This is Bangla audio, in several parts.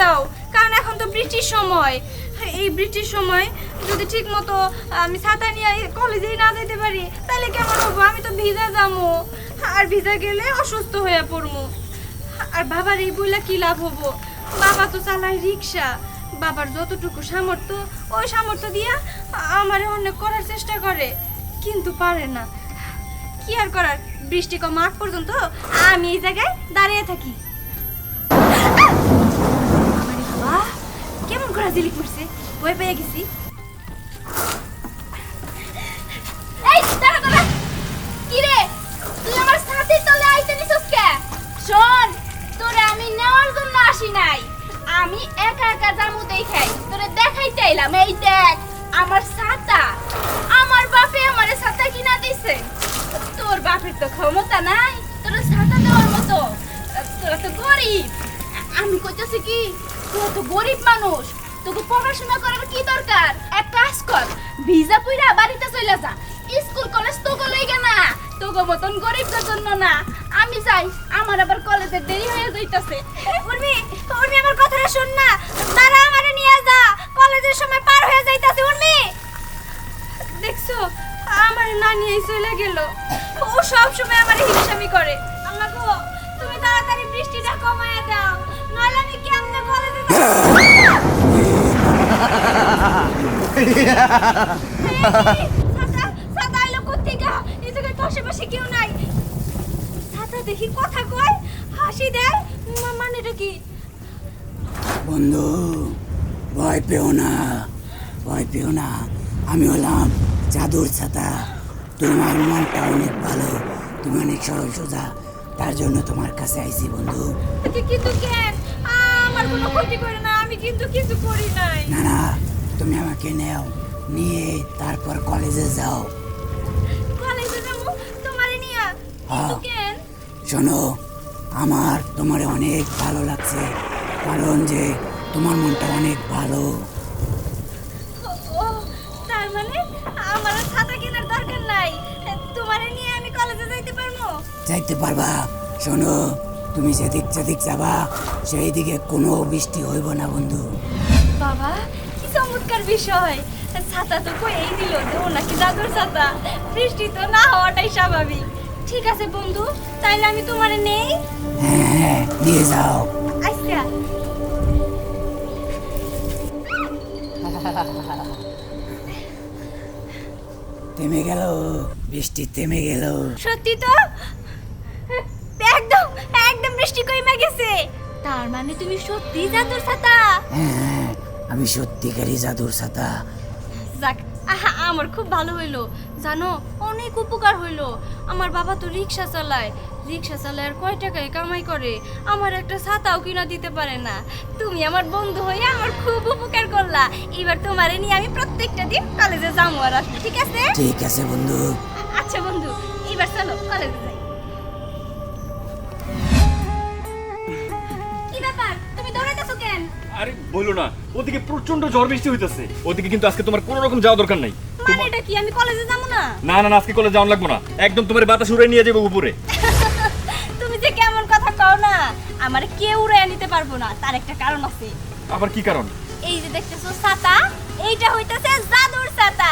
দাও, কারণ এখন তো বৃষ্টির সময়। এই বৃষ্টির সময় যদি ঠিক মতো আমি ছাতা নিয়ে কলেজেই না যেতে পারি, তাহলে কেমন হব? আমি তো ভিজা যাব। আর ভিজা গেলে অসুস্থ হয়ে পড়ব। আর বাবার এই বইলা কি লাভ হব? বাবা তো চালায় রিক্সা। বাবার যতটুকু সামর্থ্য, ওই সামর্থ্য দিয়া আমারে অনেক করার চেষ্টা করে। কিন্তু পারে না। কি আর করার? বৃষ্টি কম আগ পর্যন্ত, আমি এই জায়গায় দাঁড়িয়ে থাকি। কেমন করা জিলিক পেয়ে গেছি কি রে তুই আমার সাথে তলে আইতে নিছস কে শোন তোরে আমি নেওয়ার জন্য আসি নাই আমি একা একা জামু দেখাই তোরে দেখাইতে এই দেখ আমার ছাতা আমার বাপে আমারে ছাতা কিনা দিছে তোর বাপের তো ক্ষমতা নাই তোর ছাতা দেওয়ার মতো তোরা তো গরিব আমি কইতেছি কি তোরা তো গরিব মানুষ তোকে পড়াশোনা করার কি দরকার? এক কাজ কর, ভিজা পুইরা বাড়িতে চলে যা। স্কুল, কলেজ তো লইগে না, তোকে মতন গরিবদের জন্য না। আমি যাই আমার আবার কলেজে দেরি হয়ে যাইতাছে। উর্মি উর্মি, আমার কথাটা শোন না। তারা আমারে নিয়ে যা। কলেজের সময় পার হয়ে যাইতাছে, উর্মি। দেখছ, আমার না নিয়ে চলে গেল। ও সব সময় আমার হিংসামি করে। আল্লাহ গো, তুমি তাড়াতাড়ি বৃষ্টিটা কমায় দাও। নইলে আমি কেমনে হাসি দেয় বন্ধু, ভয় পেও না, ভয় পেও না। আমি হলাম জাদুর ছাতা। তোমার মনটা অনেক ভালো, তুমি অনেক সরল সোজা। তার জন্য তোমার কাছে আইছি বন্ধু। কিন্তু কেন আমার কোনো ক্ষতি করে না। কিন্তু কিছু করি নাই। না না তুমি আমাকে নেও নিয়ে তারপর কলেজে যাও। কলেজে যাব? তোমারে নিয়া? হ্যাঁ। কেন? শোনো আমার তোমার অনেক ভালো লাগছে কারণ যে তোমার মনটা অনেক ভালো। ও তার মানে আমার ছাতা কেনার দরকার নাই। তোমারে নিয়ে আমি কলেজে যাইতে পারব? যাইতে পারবা শোনো তুমি যেদিক যেদিক যাবা সেই দিকে কোনো বৃষ্টি হইব না বন্ধু। বাবা কি চমৎকার বিষয়। ছাতা তো কয়েই দিল যে নাকি দাদুর ছাতা। বৃষ্টি তো না হওয়াটাই স্বাভাবিক। ঠিক আছে বন্ধু তাইলে আমি তোমারে নেই? হ্যাঁ হ্যাঁ নিয়ে যাও। আচ্ছা। থেমে গেল বৃষ্টি থেমে গেল। সত্যি তো? একদম বৃষ্টি কইমা গেছে। তার মানে তুমি সত্যি জাদুর ছাতা। হ্যাঁ আমি সত্যিকারই জাদুর ছাতা। যাক আহা, আমার খুব ভালো হইল। জানো অনেক উপকার হইল। আমার বাবা তো রিক্সা চালায়। রিক্সা চালায় আর কয় টাকায় কামাই করে। আমার একটা ছাতাও কিনা দিতে পারে না। তুমি আমার বন্ধু হয়ে আমার খুব উপকার করলা। এবার তোমারে নিয়ে আমি প্রত্যেকটা দিন কলেজে যাব আর আসব ঠিক আছে? ঠিক আছে বন্ধু। আচ্ছা বন্ধু এবার চলো কলেজে আরে বলো না ওদিকে প্রচণ্ড ঝড় বৃষ্টি হইতেছে। ওদিকে কিন্তু আজকে তোমার কোনো রকম যাওয়া দরকার নাই। মানে এটা কি আমি কলেজে যাব না? না না না, আজকে কলেজ যাওয়া লাগবো না। একদম তোমার বাতাস উড়ে নিয়ে যাব উপরে। তুমি যে কেমন কথা কও না আমার কেউ উড়ে নিতে পারব না তার একটা কারণ আছে। আবার কি কারণ? এই যে দেখতেছো ছাতা এইটা হইতাছে জাদুর ছাতা।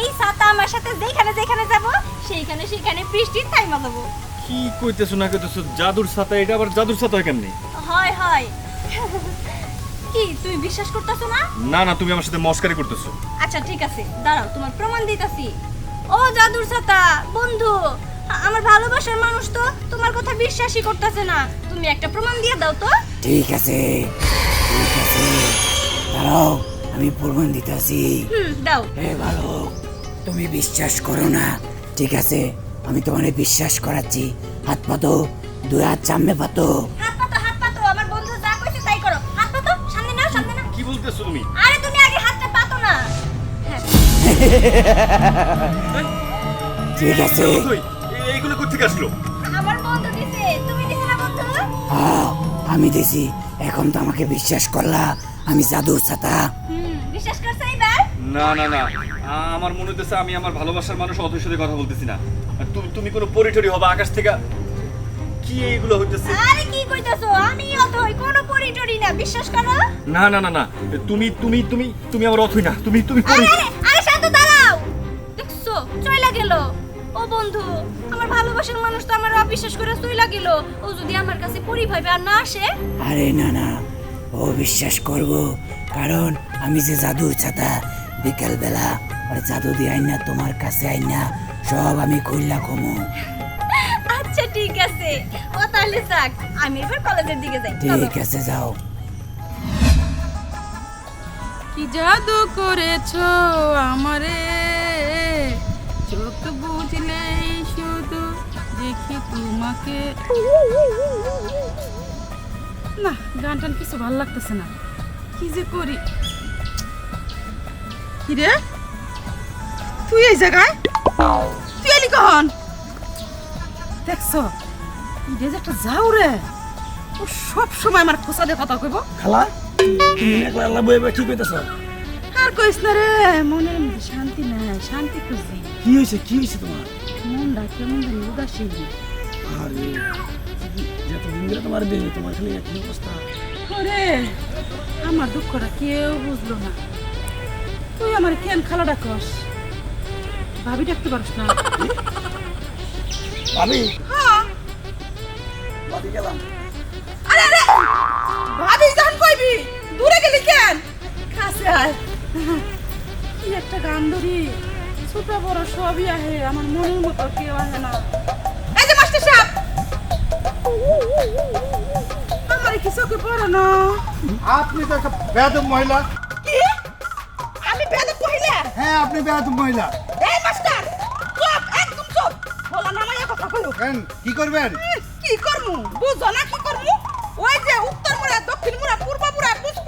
এই ছাতা আমার সাথে যেখানে যেখানে যাব সেইখানে সেইখানে বৃষ্টি থাইমা দেবো কি কইতেছো না কইতেছো জাদুর ছাতা এটা আবার জাদুর ছাতা হয় কেমনি? হয় হয়। কি? তুমি বিশ্বাস করতেছো না? না না তুমি আমার সাথে মস্কারি করতেছো। আচ্ছা ঠিক আছে। দাঁড়াও তোমার প্রমাণ দিতেছি। ও জাদুর ছাতা বন্ধু আমার ভালোবাসার মানুষ তো তোমার কথা বিশ্বাসই করতেছে না। তুমি একটা প্রমাণ দিয়ে দাও তো। ঠিক আছে ঠিক আছে। দাঁড়াও আমি প্রমাণ দিতেছি। হুম দাও। হে ভালো তুমি বিশ্বাস করো না। ঠিক আছে আমি তোমার বিশ্বাস করাচ্ছি। হাত পাতো দুই হাত সামনে পাতো। তুমি। আরে তুমি আগে হাতটা পাতো না। হ্যাঁ। ঠিক আছে। এইগুলো কোথেকে আসলো? আমার বন্ধু দিছে। তুমি দিছে না বন্ধু? হ্যাঁ আমি দিছি। এখন তো আমাকে বিশ্বাস করলা আমি জাদুর ছাতা। বিশ্বাস করছ এবার না না না। আমার মনে হইতেছে আমি আমার ভালোবাসার মানুষ সাথে কথা বলতেছি না। তুমি তুমি কোনো পরিটরি হবে আকাশ থেকে। কি এইগুলো হইতেছে? আরে কি কইতাছো? আমি অথই কোনো না বিশ্বাস করো? না না না না। তুমি তুমি তুমি তুমি আমার অথই না। তুমি তুমি আরে আরে আরে শান্ত দাঁড়াও। দেখছ? চইলা গেল। ও বন্ধু আমার ভালোবাসার মানুষ তো আমার অবিশ্বাস করে চইলা গেল। ও যদি আমার কাছে পরি ভাবে আর না আসে? আরে না না। ও বিশ্বাস করব কারণ আমি যে জাদুর ছাতা বিকেলবেলা ওর জাদু দিয়ে আইনা তোমার কাছে আইনা সব আমি খুললা কমু। ঠিক আছে। ও তাহলে যাক আমি এবার কলেজের দিকে যাই। ঠিক আছে যাও। কি জাদু করেছ আমারে? চোখ বুঝলেই শুধু দেখি তোমাকে। না গান টান কিছু ভালো লাগতেছে না। কি যে করি? কি রে তুই এই জায়গায়? তুই এলি কখন? দেখছ? ইডে যে একটা যাও রে। ও সব সময় আমার খোসা দিয়ে কথা কইব। খালা তুমি একলা বয়ে বয়ে ঠিক হইতেছ? আর কইস না রে মনের মধ্যে শান্তি নাই শান্তি খুঁজি কি হয়েছে কি হয়েছে তোমার? মনটা কেমন জানি উদাসীন। আরে যত দিন তোমার বিয়ে তোমার খালি একই অবস্থা। ওরে আমার দুঃখটা কেউ বুঝলো না। তুই আমার কেন খালা ডাকস ভাবি ডাকতে পারিস না। ভাবি। হ্যাঁ। গেলাম। আরে আরে। ভাবি যখন কইবি? দূরে গেলি কেন? কাছে আয়। কি একটা গান ধরি ছোট বড় সবই আহে। আমার মনের মতো কেউ আহে না। এই যে মাস্টার সাহেব। আমার কি চোখে পড়ে না? আপনি তো একটা বেয়াদব মহিলা। কি? আমি বেদক কহিলা হ্যাঁ আপনি বেয়াদব মহিলা। কথা কেন? কি করবেন? কি করমু? বুঝো না কি করমু? ওই যে উত্তর দক্ষিণ পূর্ব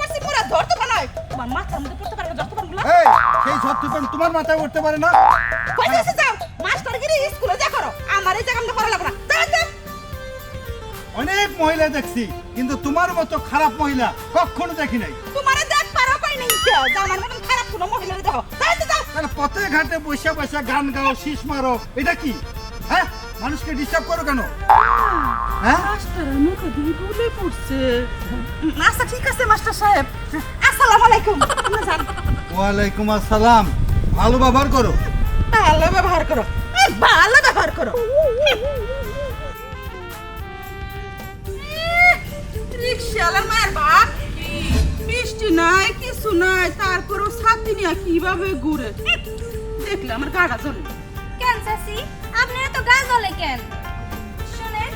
পশ্চিম ধরতে পারো তোমার মাথার মধ্যে পড়তে পারবে না এই সেই তোমার মাথায় উঠতে পারে না। কই যাচ্ছে যাও? স্কুলে যা করো। আমার এই জায়গা করা লাগবে না। অনেক মহিলা দেখছি কিন্তু তোমার মতো খারাপ মহিলা কখনো দেখি নাই। তোমারে দেখ পারো কই নাই কেউ। আমার মতন খারাপ কোনো মহিলারে দেখো। যাও তাহলে পথে ঘাটে বসে বসে গান গাও শীষ মারো এটা কি? মানুষকে ডিস্টার্ব করো কেন? হ্যাঁ? বলে পড়ছে। আচ্ছা ঠিক আছে মাস্টার সাহেব। আসসালামু আলাইকুম। ওয়ালাইকুম আসসালাম। ভালো ব্যবহার করো। ভালো ব্যবহার করো। ভালো ব্যবহার করো। রিক্সাওয়ালার মায়ের বাপ। বৃষ্টি নাই কিছু নাই তারপরও ছাতি নিয়ে কীভাবে ঘুরে? দেখলে আমার গাড়া কেন চাচি? কেন? শুনেন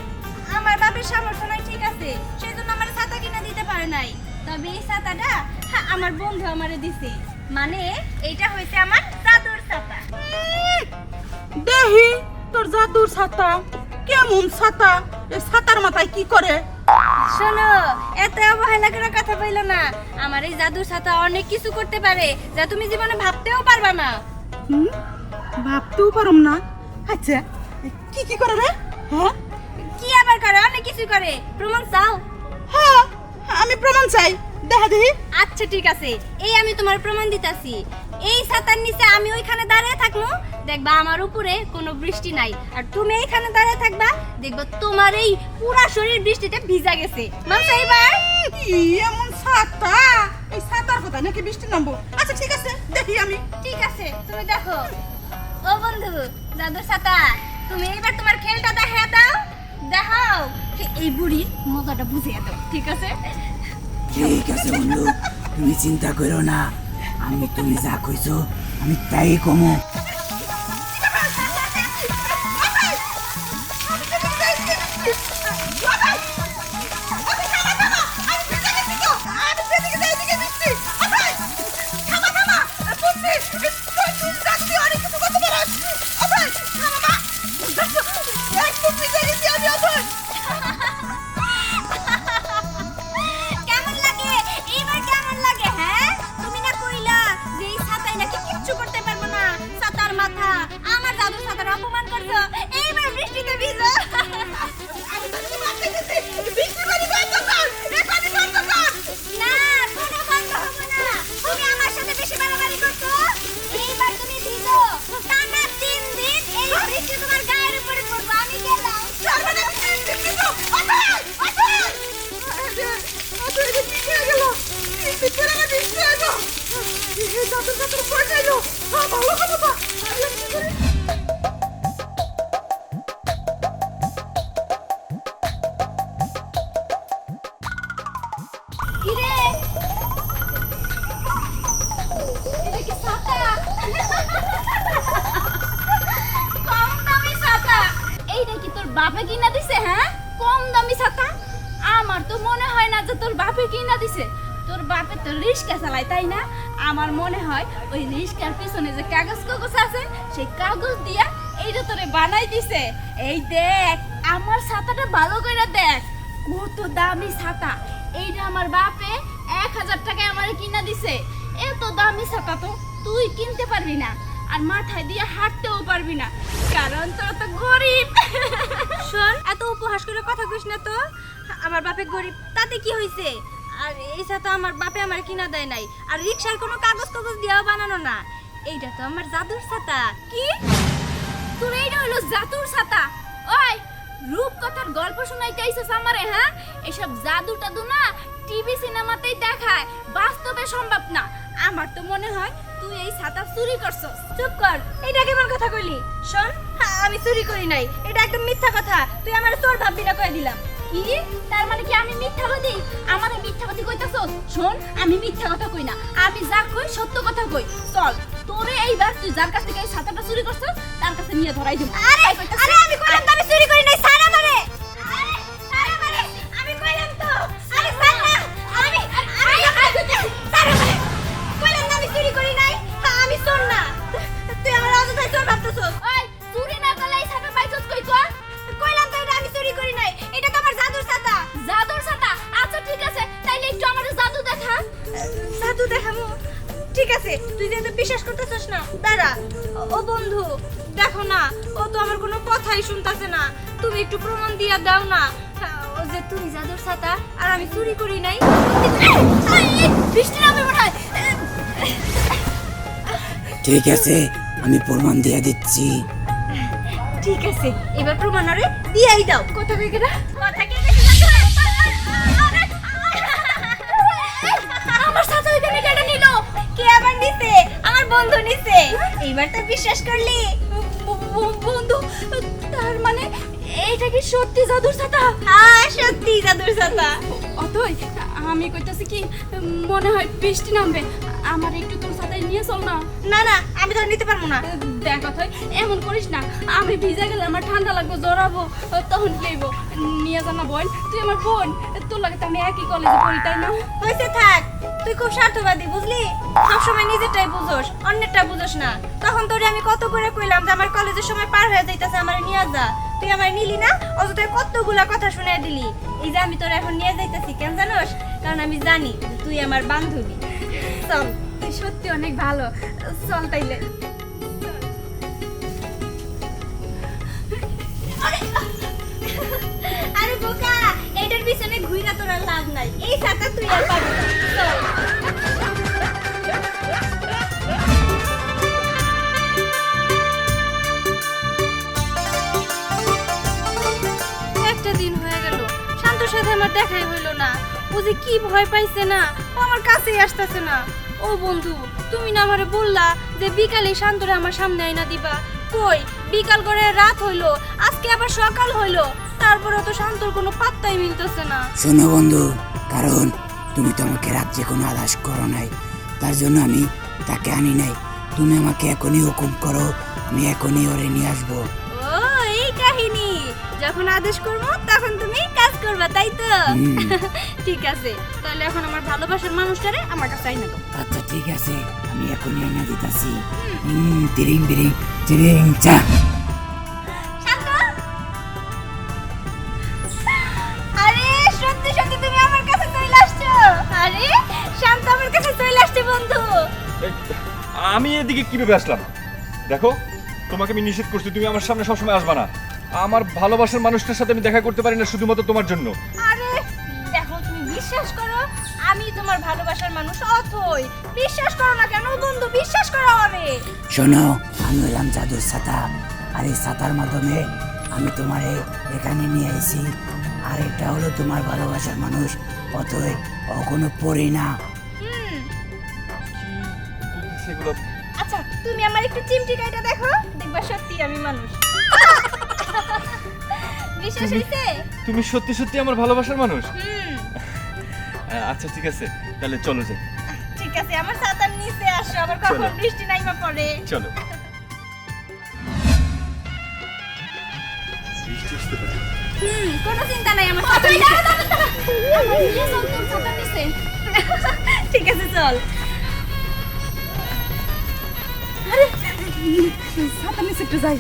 আমার বাপের সামর্থ্য নাই ঠিক আছে? সেই জন্য আমার ছাতা কিনে দিতে পারে নাই। তবে এই ছাতাটা হ্যাঁ, আমার বন্ধু আমারে দিছে। মানে এইটা হইছে আমার জাদুর ছাতা। দেহি তোর জাদুর ছাতা। কেমন ছাতা? এই ছাতার মাথায় কি করে? শোনো এত অবহেলা করে কথা বইলো না। আমার এই জাদুর ছাতা অনেক কিছু করতে পারে যা তুমি জীবনে ভাবতেও পারবা না। হুম? ভাবতেও পারম না। আচ্ছা কি কি করে রে? হ্যাঁ? কি আবার করে? অনেক কিছু করে। প্রমাণ চাও? হ্যাঁ আমি প্রমাণ চাই। দেখা দেখি। আচ্ছা ঠিক আছে। এই আমি তোমার প্রমাণ দিতাছি। এই ছাতার নিচে আমি ওইখানে দাঁড়িয়ে থাকব দেখবা আমার উপরে কোনো বৃষ্টি নাই। আর তুমি এইখানে দাঁড়িয়ে থাকবা দেখবা তোমার এই পুরা শরীর বৃষ্টিতে ভিজা গেছে। মানছো এবার। কি এমন ছাতা। এই ছাতার কথা নাকি বৃষ্টি নামবো? আচ্ছা ঠিক আছে দেখি আমি। ঠিক আছে তুমি দেখো। ও বন্ধু জাদুর ছাতা। তুমি এবার তোমার খেলটা দেখা দাও। দেখাও। এই বুড়ির মজাটা বুঝিয়ে দাও, ঠিক আছে? ঠিক আছে বন্ধু, তুমি চিন্তা করো না। আমি তুমি যা কইছো, আমি তাই কমো। ভালো কথা বাপে কিনা দিছে? তোর বাপে তো রিস্কা চালায়, তাই না? আমার মনে হয় ওই রিস্কার পিছনে যে কাগজ কাগজ আছে, সেই কাগজ দিয়া এইটা তোরে বানাই দিছে। এই দেখ, আমার ছাতাটা ভালো করে দেখ। কত দামি ছাতা। এইটা আমার বাপে এক হাজার টাকায় আমার কিনা দিছে। এত দামি ছাতা তো তুই কিনতে পারবি না। আর মাথায় দিয়ে হাঁটতেও পারবি না। কারণ তোরা তো গরিব। শোন, এত উপহাস করে কথা কইস না তো। আমার বাপে গরিব, তাতে কি হইছে? আর এই ছাতা আমার বাপে আমার কিনা দেয় নাই, আর রিক্সার কোনো কাগজ কাগজ দিয়েও বানানো না। এইটা তো আমার জাদুর ছাতা। কি? তোর এইটা হলো জাদুর ছাতা? ওই রূপ কথার গল্প শোনাইতে আইছস আমারে হ্যাঁ? এসব জাদু টাদু না টিভি সিনেমাতেই দেখায়। বাস্তবে সম্ভব না। আমার তো মনে হয় তুই এই ছাতা চুরি করছস। চুপ কর এটা কেমন কথা কইলি? শোন হ্যাঁ, আমি চুরি করি নাই এটা একদম মিথ্যা কথা। তুই আমার চোর ভাববি না কয়ে দিলাম। কি? তার মানে কি আমি মিথ্যাবাদী? আমারে মিথ্যাবাদী কইতাছস? শোন আমি মিথ্যা কথা কই না আমি যা কই সত্য কথা কই। চল তোরে এইবার তুই যার কাছ থেকে এই ছাতাটা চুরি করছস তার কাছে নিয়ে ধরাই দিব। আরে আরে আমি কইলাম আমি চুরি করি নাই সারা হ্যাঁ, চোর না? তুই আমার অযথায় চোর ভাবতেছস। ওই চুরি না করলে এই ছাতা পাইছস কই কর কইলাম তো এটা আমি চুরি করি নাই। এটা তো আমার জাদুর ছাতা। জাদুর ছাতা? আচ্ছা ঠিক আছে। তাইলে একটু আমার জাদু দেখা। জাদু দেখামু ঠিক আছে তুই যেহেতু বিশ্বাস করতেছিস না দাঁড়া। ও বন্ধু দেখো না ও তো আমার কোনো কথাই শুনতাছে না। তুমি একটু প্রমাণ দিয়া দাও না। ও যে তুমি জাদুর ছাতা আর আমি চুরি করি নাই। বৃষ্টি নামে মনে হয়। ঠিক আছে আমি প্রমাণ দিয়ে দিচ্ছি। ঠিক আছে এবার প্রমাণ আরে দিয়াই দাও। কথা কই কেনা কথা কে আমার সাথে ওইখানে কেটে নিল? কে আবার নিছে? আমার বন্ধু নিছে। এইবার তো বিশ্বাস করলি। বন্ধু তার মানে এইটা কি সত্যি জাদুর ছাতা? হ্যাঁ সত্যি জাদুর ছাতা। অতই আমি কইতাছি কি মনে হয় বৃষ্টি নামবে। আমার একটু তোর ছাতায় নিয়ে চল না। না না আমি তো নিতে পারব না। দেখ অথই এমন করিস না। আমি ভিজে গেলে আমার ঠান্ডা লাগবে জ্বরাবো তখন লইব নিয়ে জানা বোন তুই আমার বোন। তোর লাগে তো আমি একই কলেজে পড়ি তাই না? হয়েছে থাক তুই খুব স্বার্থবাদী বুঝলি? সবসময় নিজেরটাই বুঝোস অন্যেরটা বুঝোস না। তখন তোরে আমি কত করে কইলাম যে আমার কলেজের সময় পার হয়ে যাইতেছে আমার নিয়ে যা। তুই আমার নিলি না অযথায় কতগুলা কথা শুনে দিলি। এই যে আমি তোর এখন নিয়ে যাইতেছি কেন জানোস? কারণ আমি জানি তুই আমার বান্ধবী। চল। তুই সত্যি অনেক ভালো। চল তাইলে। আরে বোকা এটার পিছনে ঘুইরা তোর লাভ নাই। এই ছাতা তুই আর পাবি একটা দিন হয়ে গেল। শান্তর সাথে আমার দেখাই হইল না। ও যে কি ভয় পাইছে না ও আমার কাছেই আসতেছে না। ও বন্ধু তুমি না আমারে বললা যে বিকালে শান্তরে আমার সামনে আইনা দিবা। কই বিকাল করে রাত হইল আজকে আবার সকাল হইল। তারপরে তো শান্তর কোনো পাত্তাই মিলতেছে না। শোনো বন্ধু কারণ তুমি তো আমাকে রাজ্যে কোনো আলাস করো নাই তার জন্য আমি তাকে আনি নাই। তুমি আমাকে এখনই হুকুম করো আমি এখনই ওরে নিয়ে আসব। ও কাহিনী। যখন আদেশ করব তখন তুমি কাজ করবা তাই তো? ঠিক আছে তাহলে এখন আমার ভালোবাসার মানুষটারে আমার কাছে আইনা দাও। আচ্ছা ঠিক আছে আমি এখনই এনে দিতেছি। হুম। তিরিং বিরিং তিরিং চা। আরে সত্যি সত্যি তুমি আমার কাছে চলে আসছো। আরে শান্ত আমার কাছে চলে আসছে বন্ধু। আমি এদিকে কীভাবে আসলাম? দেখো তোমাকে আমি নিষেধ করছি তুমি আমার সামনে সবসময় আসবা না। আমার ভালোবাসার মানুষটার সাথে আমি দেখা করতে পারি না শুধুমাত্র তোমার জন্য। আরে দেখো তুমি বিশ্বাস করো আমি তোমার ভালোবাসার মানুষ অথই বিশ্বাস করো না কেন বন্ধু বিশ্বাস করো হবে। শোনো আমি হলাম জাদুর ছাতা আর এই ছাতার মাধ্যমে আমি তোমারে এখানে নিয়ে এসেছি। আর এটা হলো তোমার ভালোবাসার মানুষ অতএব ও কোনো পড়ি না। হুম। আচ্ছা তুমি আমার একটু চিমটি কাইটা দেখো দেখবা সত্যি আমি মানুষ। বিশ্বাস হইছে? তুমি সত্যি সত্যি আমার ভালোবাসার মানুষ? হুম। আচ্ছা ঠিক আছে। তাহলে চলো যাই। ঠিক আছে আমার ছাতার নিচে আসো আবার কখন বৃষ্টি নাইমা পড়ে। চলো। হুম কোনো চিন্তা নাই আমার ছাতার নিচে। ঠিক আছে চল। নিচে একটু যাই।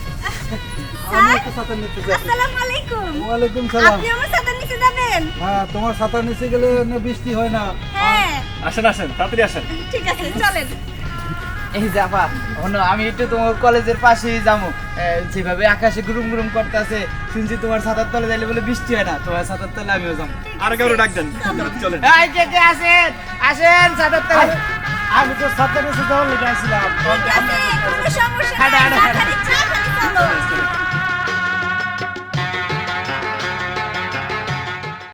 হ্যাঁ তোমার ছাতার নিচে গেলে বৃষ্টি হয় না। হ্যাঁ। আসেন আসেন তাড়াতাড়ি আসেন। ঠিক আছে চলেন। এই জাফা অন্য আমি একটু তোমার কলেজের পাশেই যাব। যেভাবে আকাশে গুরুম গুরুম করতেছে শুনছি তোমার ছাতার তলে যাইলে বলে বৃষ্টি হয় না তোমার ছাতার তলে আমিও যাব। আর কারও ডাক দেন। চলেন এই কে কে আসেন? আসেন ছাতার তলে। আমি তো নিচে যাওয়ার লেগে আসছিলাম।